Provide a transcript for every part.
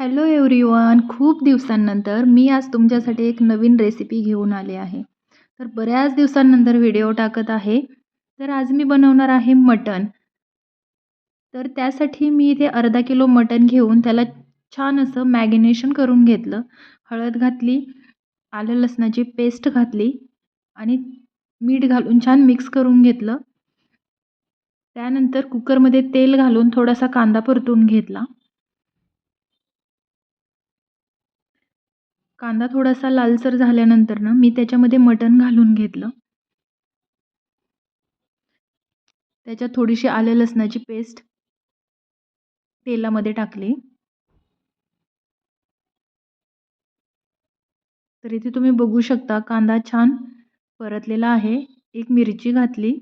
Hello everyone खूप दिवसांनंतर मी आज तुमच्यासाठी एक नवीन रेसिपी घेऊन आले आहे. तर बऱ्याच दिवसांनंतर व्हिडिओ टाकत आहे. तर आज मी बनवणार आहे मटण. तर त्यासाठी मी इथे अर्धा किलो मटण घेऊन त्याला छान असं मॅगिनेशन करून घेतलं. हळद घातली आलं लसणाची पेस्ट घातली आणि मीठ घालून छान मिक्स करून घेतलं. त्यानंतर कुकरमध्ये तेल घालून थोडासा कांदा परतून घेतला. कांदा थोडासा लालसर झाल्यानंतर ना मी त्याच्यामध्ये मटण घालून घेतलं. त्याच्यात थोडीशी आलं लसणाची पेस्ट तेलामध्ये टाकली. तर इथे तुम्ही बघू शकता कांदा छान परतलेला आहे. एक मिरची घातली.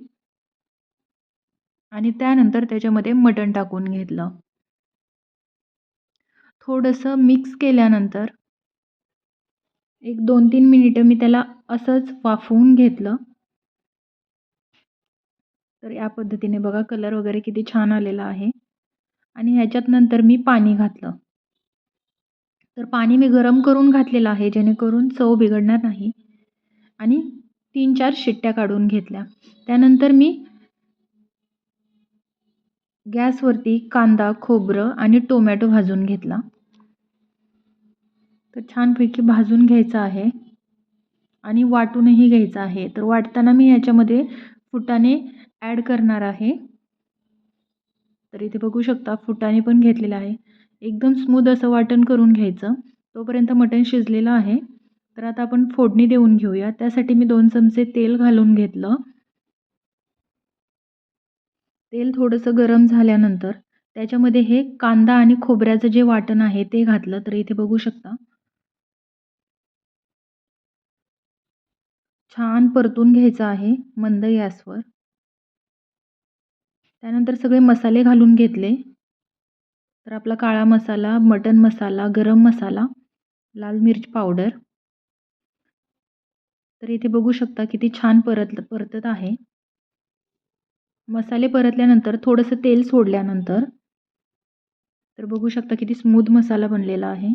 आणि त्यानंतर त्याच्यामध्ये मटण टाकून घेतलं. थोडंसं मिक्स केल्यानंतर एक दोन तीन मिनिटं मी त्याला असंच वाफवून घेतलं. तर या पद्धतीने बघा कलर वगैरे किती छान आलेला आहे. आणि ह्याच्यात नंतर मी पाणी घातलं. तर पाणी मी गरम करून घातलेलं आहे जेणेकरून चव बिघडणार नाही. आणि तीन चार शिट्ट्या काढून घेतल्या. त्यानंतर मी गॅसवरती कांदा खोबरं आणि टोमॅटो भाजून घेतला. तर छानपैकी भाजून घ्यायचं आहे आणि वाटूनही घ्यायचं आहे. तर वाटताना मी याच्यामध्ये फुटाणे ॲड करणार आहे. तर इथे बघू शकता फुटाणे पण घेतलेलं आहे. एकदम स्मूद असं वाटण करून घ्यायचं. तोपर्यंत मटण शिजलेलं आहे. तर आता आपण फोडणी देऊन घेऊया. त्यासाठी मी दोन चमचे तेल घालून घेतलं. तेल थोडंसं गरम झाल्यानंतर त्याच्यामध्ये हे कांदा आणि खोबऱ्याचं जे वाटण आहे ते घातलं. तर इथे बघू शकता छान परतून घ्यायचं आहे मंद गॅसवर. त्यानंतर सगळे मसाले घालून घेतले. तर आपला काळा मसाला मटन मसाला गरम मसाला लाल मिरच पावडर. तर इथे बघू शकता किती छान परत परतत आहे. मसाले परतल्यानंतर थोडंसं तेल सोडल्यानंतर तर बघू शकता किती स्मूथ मसाला बनलेला आहे.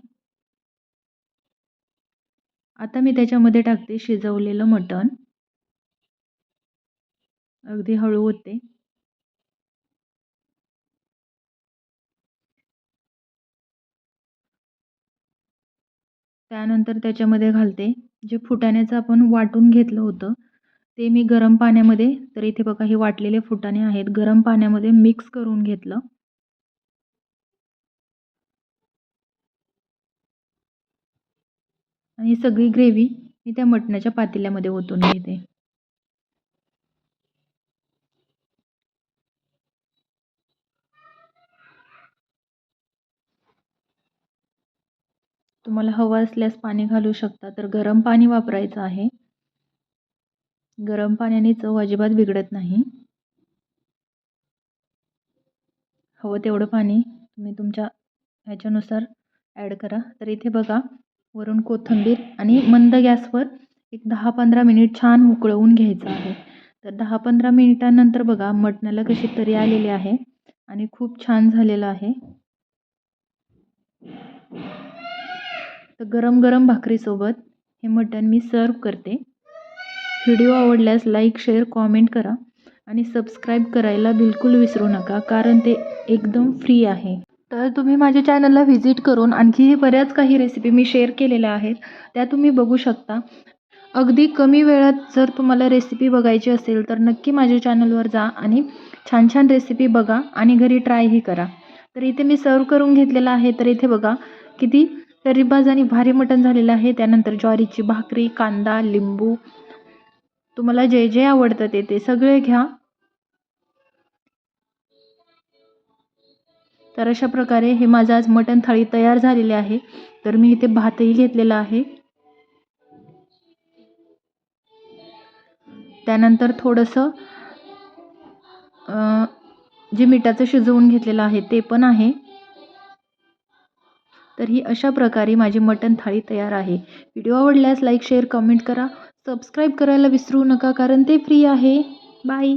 आता मी त्याच्यामध्ये टाकते शिजवलेलं मटण. अगदी हळू होते. त्यानंतर त्याच्यामध्ये घालते जे फुटाण्याचं आपण वाटून घेतलं होतं ते मी गरम पाण्यामध्ये तर इथे बघा हे वाटलेले फुटाणे आहेत गरम पाण्यामध्ये मिक्स करून घेतलं. आणि सगळी ग्रेव्ही मी त्या मटणाच्या पातेल्यामध्ये ओतून घेते. तुम्हाला हवं असल्यास पाणी घालू शकता तर गरम पाणी वापरायचं आहे. गरम पाण्याने चव अजिबात बिघडत नाही. हवं तेवढं पाणी तुम्ही तुमच्या ह्याच्यानुसार ॲड करा. तर इथे बघा वरून कोथिंबीर आणि मंद गॅसवर एक दहा पंधरा मिनिट छान उकळवून घ्यायचं आहे. तर दहा पंधरा मिनिटांनंतर बघा मटणाला कशी तरी आलेली आहे आणि खूप छान झालेलं आहे. तर गरम गरम भाकरीसोबत हे मटण मी सर्व करते. व्हिडिओ आवडल्यास लाईक शेअर कॉमेंट करा आणि सबस्क्राईब करायला बिलकुल विसरू नका कारण ते एकदम फ्री आहे. तर तुम्ही माझ्या चॅनलला व्हिजिट करून आणखीही बऱ्याच काही रेसिपी मी शेअर केलेल्या आहेत त्या तुम्ही बघू शकता. अगदी कमी वेळात जर तुम्हाला रेसिपी बघायची असेल तर नक्की माझ्या चॅनलवर जा आणि छान छान रेसिपी बघा आणि घरी ट्रायही करा. तर इथे मी सर्व करून घेतलेला आहे तर इथे बघा किती तरीबाज आणि भारी मटण झालेलं आहे. त्यानंतर ज्वारीची भाकरी कांदा लिंबू. तुम्हाला जे जे आवडतं ते ते सगळे घ्या. तर अशा प्रकारे हे माझं आज मटण थाळी तयार झालेली आहे. तर मी इथे भातही घेतलेला आहे. त्यानंतर थोडंसं जे मिठाचं शिजवून घेतलेलं आहे ते पण आहे. तर ही अशा प्रकारे माझी मटण थाळी तयार आहे. व्हिडिओ आवडल्यास लाईक शेअर कमेंट करा. सबस्क्राईब करायला विसरू नका कारण ते फ्री आहे. बाय.